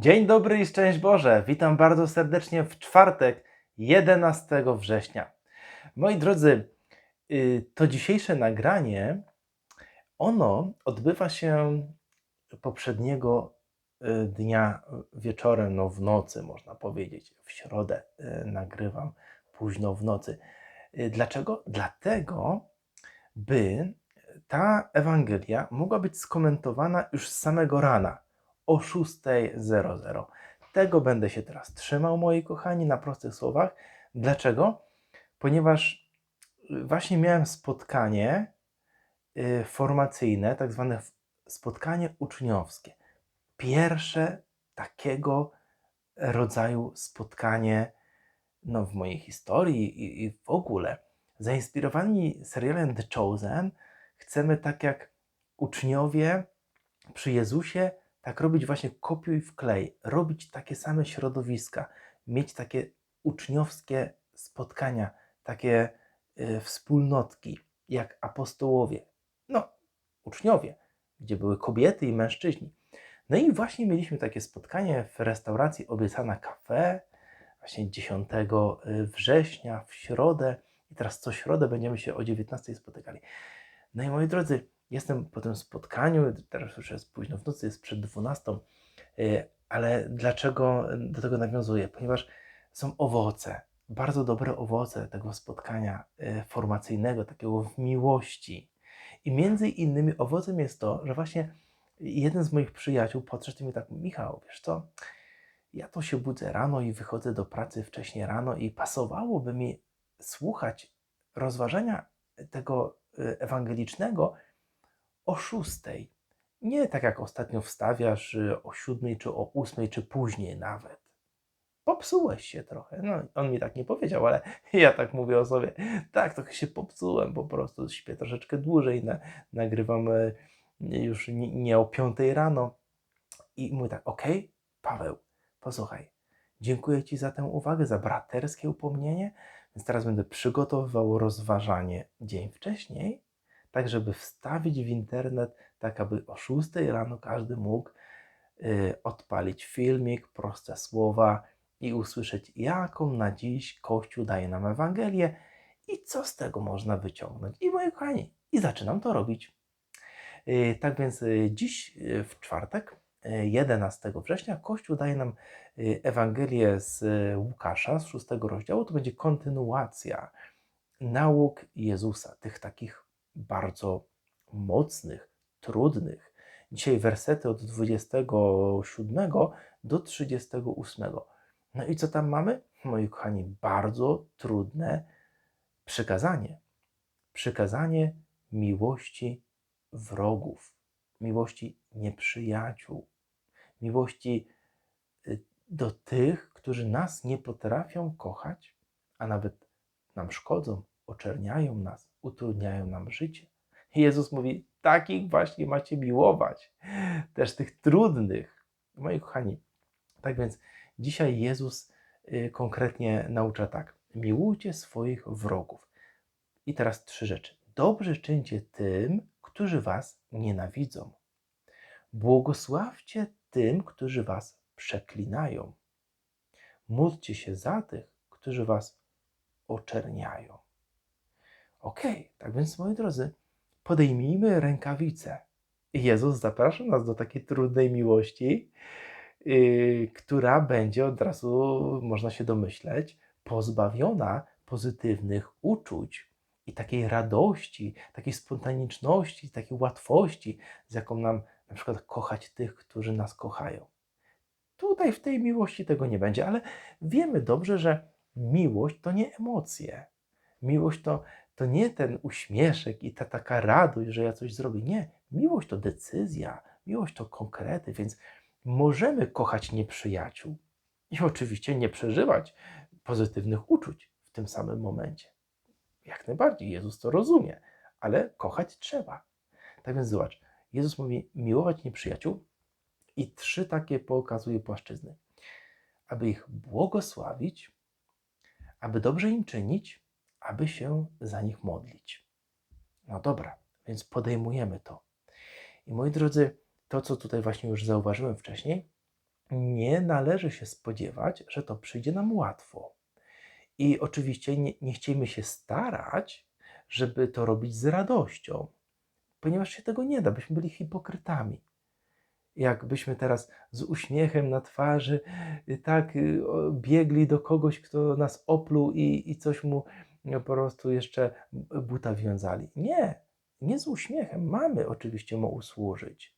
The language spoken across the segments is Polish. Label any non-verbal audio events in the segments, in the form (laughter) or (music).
Dzień dobry i szczęść Boże. Witam bardzo serdecznie w czwartek, 11 września. Moi drodzy, y, to dzisiejsze nagranie, ono odbywa się poprzedniego y, dnia wieczorem, no w nocy można powiedzieć. W środę y, nagrywam późno w nocy. Dlaczego? Dlatego, by ta Ewangelia mogła być skomentowana już z samego rana o 6.00. Tego będę się teraz trzymał, moi kochani, na prostych słowach. Dlaczego? Ponieważ właśnie miałem spotkanie y, formacyjne, tak zwane spotkanie uczniowskie. Pierwsze takiego rodzaju spotkanie no, w mojej historii i, i w ogóle. Zainspirowani serialem The Chosen, chcemy tak jak uczniowie przy Jezusie, tak robić właśnie kopiuj wklej, robić takie same środowiska, mieć takie uczniowskie spotkania, takie y, wspólnotki, jak apostołowie, no, uczniowie, gdzie były kobiety i mężczyźni. No i właśnie mieliśmy takie spotkanie w restauracji Obiecana Cafe, właśnie 10 września, w środę. I teraz co środę będziemy się o 19 spotykali. No i moi drodzy, jestem po tym spotkaniu, teraz już jest późno w nocy, jest przed 12, y, ale dlaczego do tego nawiązuję? Ponieważ są owoce, bardzo dobre owoce tego spotkania y, formacyjnego, takiego w miłości. I między innymi owocem jest to, że właśnie jeden z moich przyjaciół podszedł mi tak, Michał, wiesz co, ja to się budzę rano i wychodzę do pracy wcześniej rano i pasowałoby mi słuchać rozważania tego y, ewangelicznego o szóstej. Nie tak jak ostatnio wstawiasz y, o siódmej, czy o ósmej, czy później nawet. Popsułeś się trochę. No, on mi tak nie powiedział, ale (laughs) ja tak mówię o sobie. Tak, trochę się popsułem po prostu. Śpię troszeczkę dłużej, na, nagrywam y, już nie, nie o piątej rano. I mówię tak, okej, Paweł, posłuchaj, dziękuję Ci za tę uwagę, za braterskie upomnienie, więc teraz będę przygotowywał rozważanie dzień wcześniej, tak żeby wstawić w internet, tak aby o 6 rano każdy mógł y, odpalić filmik, proste słowa i usłyszeć, jaką na dziś Kościół daje nam Ewangelię i co z tego można wyciągnąć. I moi kochani, i zaczynam to robić. Y, tak więc y, dziś w czwartek, y, 11 września, Kościół daje nam Ewangelię z Łukasza, z szóstego rozdziału. To będzie kontynuacja nauk Jezusa, tych takich bardzo mocnych, trudnych. Dzisiaj wersety od 27 do 38. No i co tam mamy? Moi kochani, bardzo trudne przykazanie. Przykazanie miłości wrogów, miłości nieprzyjaciół, miłości y, do tych, którzy nas nie potrafią kochać, a nawet nam szkodzą, oczerniają nas, utrudniają nam życie. Jezus mówi: takich właśnie macie miłować, też tych trudnych. Moi kochani, tak więc dzisiaj Jezus y, konkretnie naucza tak: miłujcie swoich wrogów. I teraz trzy rzeczy. Dobrze czyńcie tym, którzy was nienawidzą. Błogosławcie tym, którzy was przeklinają. Módlcie się za tych, którzy was oczerniają. Okej, tak więc moi drodzy, podejmijmy rękawice. Jezus zaprasza nas do takiej trudnej miłości, yy, która będzie od razu, można się domyśleć, pozbawiona pozytywnych uczuć i takiej radości, takiej spontaniczności, takiej łatwości, z jaką nam na przykład kochać tych, którzy nas kochają. Tutaj w tej miłości tego nie będzie, ale wiemy dobrze, że miłość to nie emocje. Miłość to, to nie ten uśmieszek i ta taka radość, że ja coś zrobię. Nie. Miłość to decyzja, miłość to konkrety, więc możemy kochać nieprzyjaciół i oczywiście nie przeżywać pozytywnych uczuć w tym samym momencie. Jak najbardziej, Jezus to rozumie, ale kochać trzeba. Tak więc zobacz, Jezus mówi miłować nieprzyjaciół i trzy takie pokazuje płaszczyzny. Aby ich błogosławić, aby dobrze im czynić, aby się za nich modlić. No dobra, więc podejmujemy to. I moi drodzy, to co tutaj właśnie już zauważyłem wcześniej, nie należy się spodziewać, że to przyjdzie nam łatwo. I oczywiście nie, nie chcielibyśmy się starać, żeby to robić z radością, ponieważ się tego nie da, byśmy byli hipokrytami. Jakbyśmy teraz z uśmiechem na twarzy y, tak y, biegli do kogoś, kto nas opluł i, i coś mu po prostu jeszcze buta wiązali. Nie, nie z uśmiechem. Mamy oczywiście mu usłużyć,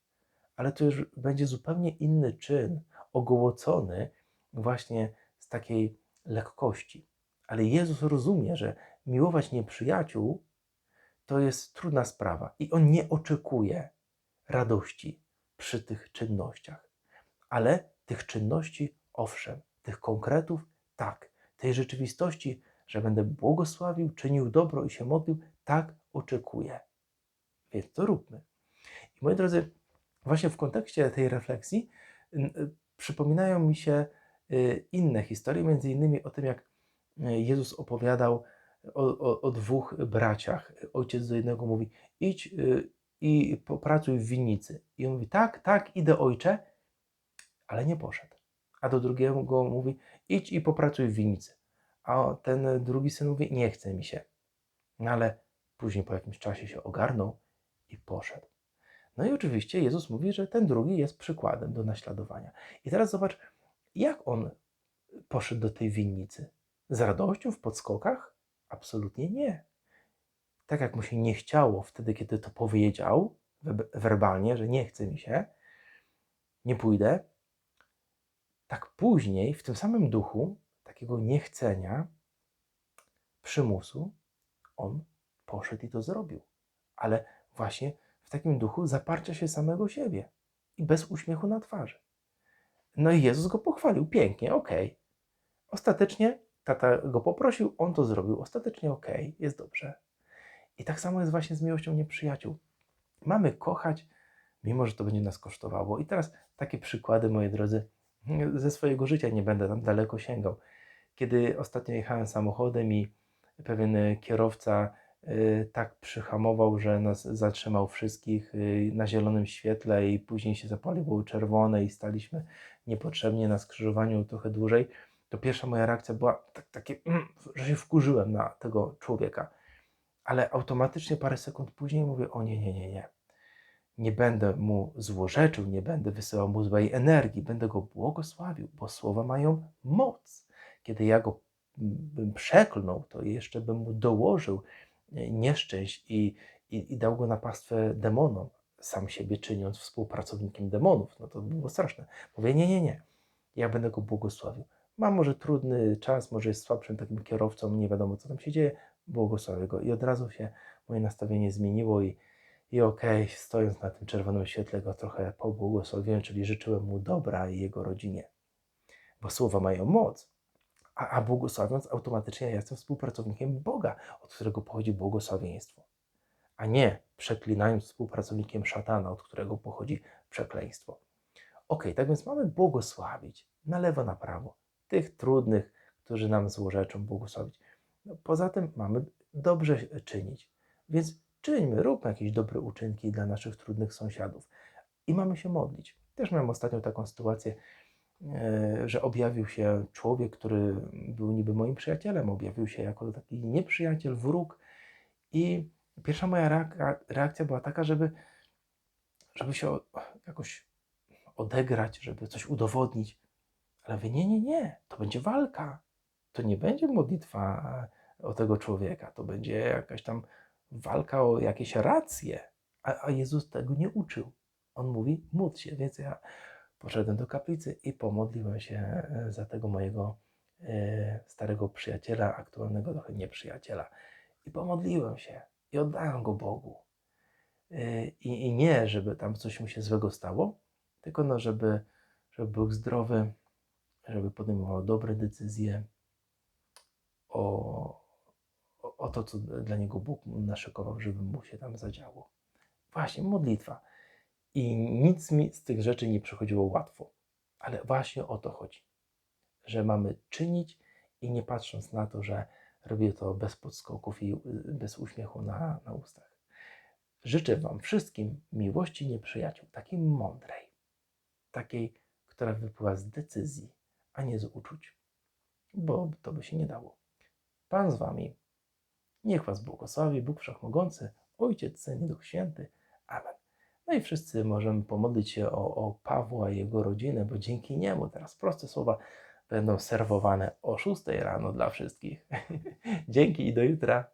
ale to już będzie zupełnie inny czyn, ogołocony właśnie z takiej lekkości. Ale Jezus rozumie, że miłować nieprzyjaciół to jest trudna sprawa i on nie oczekuje radości przy tych czynnościach. Ale tych czynności, owszem, tych konkretów, tak. Tej rzeczywistości, że będę błogosławił, czynił dobro i się modlił, tak oczekuję. Więc to róbmy. I moi drodzy, właśnie w kontekście tej refleksji przypominają mi się y, inne historie, między innymi o tym, jak y, Jezus opowiadał o, o, o dwóch braciach. Ojciec do jednego mówi: idź y, i popracuj w winnicy. I on mówi: tak, tak, idę ojcze, ale nie poszedł. A do drugiego mówi: idź i popracuj w winnicy. A ten drugi syn mówi: nie chce mi się. No ale później po jakimś czasie się ogarnął i poszedł. No i oczywiście Jezus mówi, że ten drugi jest przykładem do naśladowania. I teraz zobacz, jak on poszedł do tej winnicy. Z radością w podskokach? Absolutnie nie. Tak jak mu się nie chciało wtedy, kiedy to powiedział werbalnie, że nie chce mi się, nie pójdę, tak później w tym samym duchu takiego niechcenia, przymusu, on poszedł i to zrobił. Ale właśnie takim duchu zaparcia się samego siebie i bez uśmiechu na twarzy. No i Jezus go pochwalił pięknie, okej. Okay. Ostatecznie tata go poprosił, on to zrobił. Ostatecznie okej, okay, jest dobrze. I tak samo jest właśnie z miłością nieprzyjaciół. Mamy kochać, mimo że to będzie nas kosztowało. I teraz takie przykłady, moi drodzy, ze swojego życia nie będę tam daleko sięgał. Kiedy ostatnio jechałem samochodem i pewien kierowca Y, tak przyhamował, że nas zatrzymał wszystkich y, na zielonym świetle i później się zapaliło czerwone i staliśmy niepotrzebnie na skrzyżowaniu trochę dłużej, to pierwsza moja reakcja była tak, takie, mm, że się wkurzyłem na tego człowieka. Ale automatycznie parę sekund później mówię, o nie, nie, nie, nie. Nie będę mu złorzeczył, nie będę wysyłał mu złej energii, będę go błogosławił, bo słowa mają moc. Kiedy ja go mm, bym przeklnął, to jeszcze bym mu dołożył nieszczęść i, i, i dał go na pastwę demonom, sam siebie czyniąc współpracownikiem demonów. No to było straszne. Mówię, nie, nie, nie. Ja będę go błogosławił. Mam może trudny czas, może jest słabszym takim kierowcą, nie wiadomo co tam się dzieje, błogosławię go. I od razu się moje nastawienie zmieniło i, i okej, okay, stojąc na tym czerwonym świetle go trochę pobłogosławiłem, czyli życzyłem mu dobra i jego rodzinie. Bo słowa mają moc a, a błogosławiąc automatycznie ja jestem współpracownikiem Boga, od którego pochodzi błogosławieństwo, a nie przeklinając współpracownikiem szatana, od którego pochodzi przekleństwo. Ok, tak więc mamy błogosławić na lewo, na prawo tych trudnych, którzy nam złorzeczą, błogosławić. No, poza tym mamy dobrze czynić, więc czyńmy, róbmy jakieś dobre uczynki dla naszych trudnych sąsiadów i mamy się modlić. Też miałem ostatnio taką sytuację, że objawił się człowiek, który był niby moim przyjacielem, objawił się jako taki nieprzyjaciel, wróg. I pierwsza moja reakcja była taka, żeby, żeby się jakoś odegrać, żeby coś udowodnić. Ale wy nie, nie, nie, to będzie walka. To nie będzie modlitwa o tego człowieka, to będzie jakaś tam walka o jakieś racje. A, a Jezus tego nie uczył. On mówi, módl się, więc ja poszedłem do kaplicy i pomodliłem się e, za tego mojego e, starego przyjaciela, aktualnego trochę nieprzyjaciela. I pomodliłem się i oddałem go Bogu. E, I, I, nie, żeby tam coś mu się złego stało, tylko no, żeby, żeby był zdrowy, żeby podejmował dobre decyzje o, o, to, co dla niego Bóg naszykował, żeby mu się tam zadziało. Właśnie modlitwa. I nic mi z tych rzeczy nie przychodziło łatwo. Ale właśnie o to chodzi, że mamy czynić i nie patrząc na to, że robię to bez podskoków i bez uśmiechu na, na ustach. Życzę Wam wszystkim miłości nieprzyjaciół, takiej mądrej, takiej, która wypływa z decyzji, a nie z uczuć, bo to by się nie dało. Pan z wami. Niech was błogosławi Bóg Wszechmogący, Ojciec, Syn i Duch Święty. No i wszyscy możemy pomodlić się o, o Pawła i jego rodzinę, bo dzięki niemu teraz proste słowa będą serwowane o 6 rano dla wszystkich. (laughs) Dzięki i do jutra.